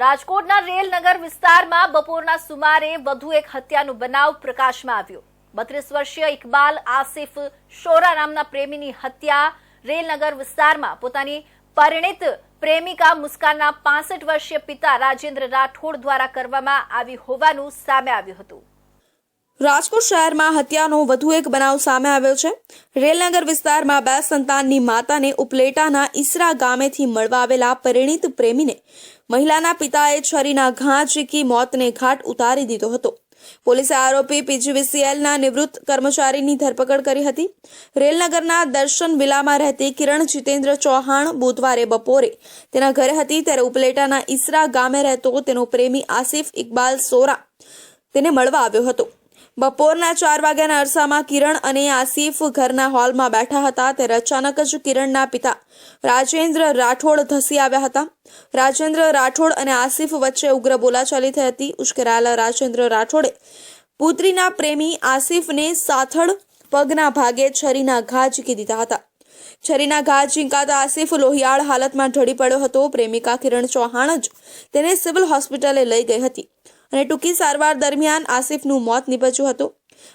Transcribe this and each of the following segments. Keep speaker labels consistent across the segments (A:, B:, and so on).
A: રાજકોટના રેલનગર વિસ્તારમાં બપોરના સુમારે વધુ એક હત્યાનો બનાવ પ્રકાશમાં આવ્યો. બત્રીસ વર્ષીય ઇકબાલ આસિફ શોરા નામના પ્રેમીની હત્યા રેલનગર વિસ્તારમાં. પોતાની પરિણીત પ્રેમિકા મુસ્કાનના પાસઠ વર્ષીય પિતા રાજેન્દ્ર રાઠોડ દ્વારા કરવામાં આવી હોવાનું સામે આવ્યું હતું.
B: રાજકોટ શહેરમાં હત્યાનો વધુ એક બનાવ સામે આવ્યો છે. રેલનગર વિસ્તારમાં બે સંતાનની માતાને ઉપલેટાના ઈસરા ગામેથી મળવા આવેલા પરિણીત પ્રેમીને મહિલાના પિતાએ છરીના ઘા ઝીકી મોતને ઘાટ ઉતારી દીધો હતો. પોલીસે આરોપી પીજીવીસીએલના નિવૃત્ત કર્મચારીની ધરપકડ કરી હતી. રેલનગરના દર્શન વિલામાં રહેતી કિરણ જીતેન્દ્ર ચૌહાણ બુધવારે બપોરે તેના ઘરે હતી ત્યારે ઉપલેટાના ઈસરા ગામે રહેતો તેનો પ્રેમી આસિફ ઇકબાલ સોરા તેને મળવા આવ્યો હતો. બપોરના ચાર વાગ્યાના અરસામાં કિરણ અને આસિફ ઘરના હોલમાં બેઠા હતા ત્યારે અચાનક જ કિરણના પિતા રાજેન્દ્ર રાઠોડ ધસી આવ્યા હતા. રાજેન્દ્ર રાઠોડ અને આસિફ વચ્ચે ઉગ્ર બોલાચાલી થઈ હતી. ઉશ્કેરાયેલા રાજેન્દ્ર રાઠોડે પુત્રીના પ્રેમી આસિફને સાથળ પગના ભાગે છરીના ઘા ઝીકી દીધા હતા. છરીના ઘા ઝીંકાતા આસિફ લોહિયાળ હાલતમાં ઢળી પડ્યો હતો. પ્રેમિકા કિરણ ચૌહાણ જ તેને સિવિલ હોસ્પિટલે લઈ ગઈ હતી. અને ટૂંકી સારવાર દરમિયાન આસિફનું મોત નીપજ્યું હતું.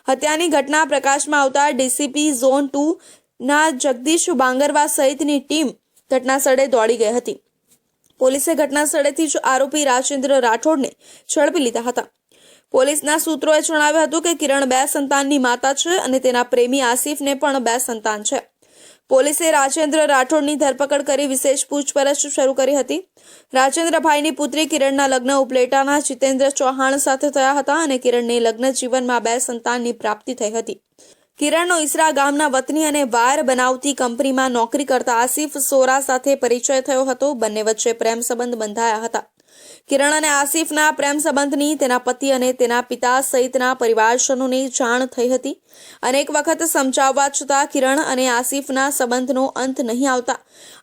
B: હત્યાની ઘટના પ્રકાશમાં આવતા ડીસીપી ઝોન ટુ ના જગદીશ બાંગરવા સહિતની ટીમ ઘટનાસ્થળે દોડી ગઈ હતી. પોલીસે ઘટના સ્થળેથી જ આરોપી રાજેન્દ્ર રાઠોડને ઝડપી લીધા હતા. પોલીસના સૂત્રોએ જણાવ્યું હતું કે કિરણ બે સંતાનની માતા છે અને તેના પ્રેમી આસિફને પણ બે સંતાન છે. પોલીસે રાજેન્દ્ર રાઠોડની ધરપકડ કરી વિશેષ પૂછપરછ શરૂ કરી હતી. રાજેન્દ્રભાઈની પુત્રી કિરણના લગ્ન ઉપલેટાના જીતેન્દ્ર ચૌહાણ સાથે થયા હતા અને કિરણને લગ્ન જીવનમાં બે સંતાનની પ્રાપ્તિ થઈ હતી. કિરણનો ઈસરા ગામના વતની અને વાયર બનાવતી કંપનીમાં નોકરી કરતા આસિફ સોરા સાથે પરિચય થયો હતો. બંને વચ્ચે પ્રેમ સંબંધ બંધાયા હતા. કિરણ અને આસિફના પ્રેમ સંબંધની, તેના પતિ અને તેના પિતા સહિતના પરિવારજનોને જાણ થઈ હતી. અનેક વખત સમજાવવા છતાં કિરણ અને આસિફના સંબંધનો અંત નહીં આવતા.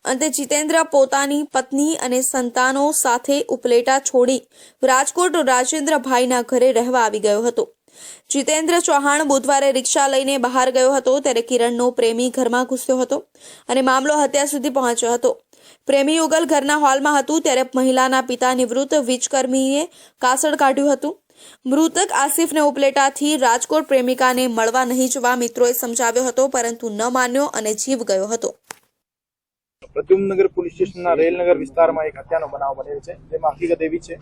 B: અંતે જીતેન્દ્ર પોતાની પત્ની અને સંતાનો સાથે ઉપલેટા છોડી રાજકોટ રાજેન્દ્રભાઈના ઘરે રહેવા આવી ગયો હતો. જીતેન્દ્ર ચૌહાણ બુધવારે રિક્ષા લઈને બહાર ગયો હતો, ત્યારે કિરણનો પ્રેમી ઘરમાં ઘૂસ્યો હતો અને મામલો હત્યા સુધી પહોંચ્યો હતો. પ્રેમી યુગલ ઘરના હોલમાં હતું ત્યારે મહિલાના પિતા નિવૃત્ત વીજકર્મીએ કાસળ કાઢ્યું હતું. મૃતક આસિફને ઉપલેટાથી રાજકોટ પ્રેમિકાને મળવા નહીં જવા મિત્રોએ સમજાવ્યો હતો, પરંતુ ન માન્યો અને જીવ ગયો હતો.
C: પ્રદ્યુમનગર પોલીસ સ્ટેશનના રેલનગર વિસ્તારમાં એક હત્યાનો બનાવ બનેલ છે, જેમાં હકીકત એવી છે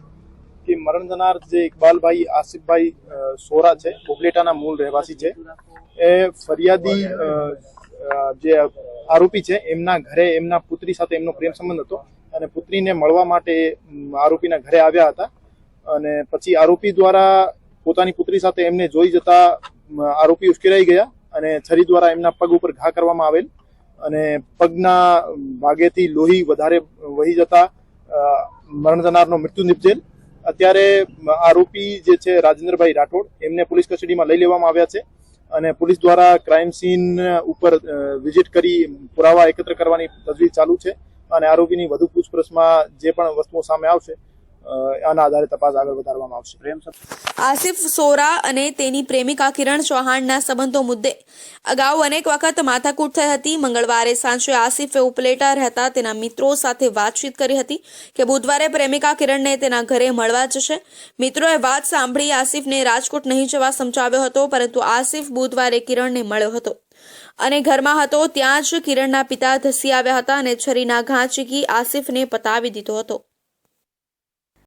C: કે મરણ જનાર જે ઇકબાલભાઈ, આસિફભાઈ સોરા છે, ઉપલેટાના મૂળ રહેવાસી છે. એ ફરિયાદી જે આરોપી છે. એમના ઘરે એમના પુત્રી સાથે એમનો પ્રેમ સંબંધ હતો અને પુત્રીને મળવા માટે આરોપીના ઘરે આવ્યા હતા. અને પછી આરોપી દ્વારા પોતાની પુત્રી સાથે એમને જોઈ જતા આરોપી ઉશ્કેરાઈ ગયા અને છરી દ્વારા એમના પગ ઉપર ઘા કરવામાં આવેલ. અને પગના ભાગેથી લોહી વધારે વહી જતા મરણ જનારનો મૃત્યુ નિપજેલ. અત્યારે આરોપી જે છે, રાજેન્દ્રભાઈ રાઠોડ, એમને પોલીસ કસ્ટડીમાં લઈ લેવામાં આવ્યા છે. અને પોલીસ દ્વારા ક્રાઇમ સીન ઉપર વિઝિટ કરી પુરાવા એકત્ર કરવાની તજવીજ ચાલુ છે. અને આરોપીની વધુ પૂછપરછમાં જે પણ વસ્તુઓ સામે આવશે આના આધારે તપાસ આગળ વધારવામાં આવશે. પ્રેમ
B: આસિફ સોરા અને તેની પ્રેમિકા કિરણ ચૌહાણના સંબંધો મુદ્દે. અગાઉ અનેક વખત માથાકૂટ થઈ હતી. મંગળવારે સાંજે આસિફે ઉપલેટા રહેતા તેના મિત્રો સાથે વાતચીત કરી હતી કે બુધવારે પ્રેમિકા કિરણને તેના ઘરે મળવા જશે. મિત્રોએ વાત સાંભળી આસિફને રાજકોટ નહીં જવા સમજાવ્યો હતો, પરંતુ આસિફ બુધવારે કિરણને મળ્યો હતો. અને ઘરમાં હતો ત્યાં જ કિરણના પિતા ધસી આવ્યા હતા અને છરીના ઘા ચીકી આસિફને પતાવી દીધો હતો.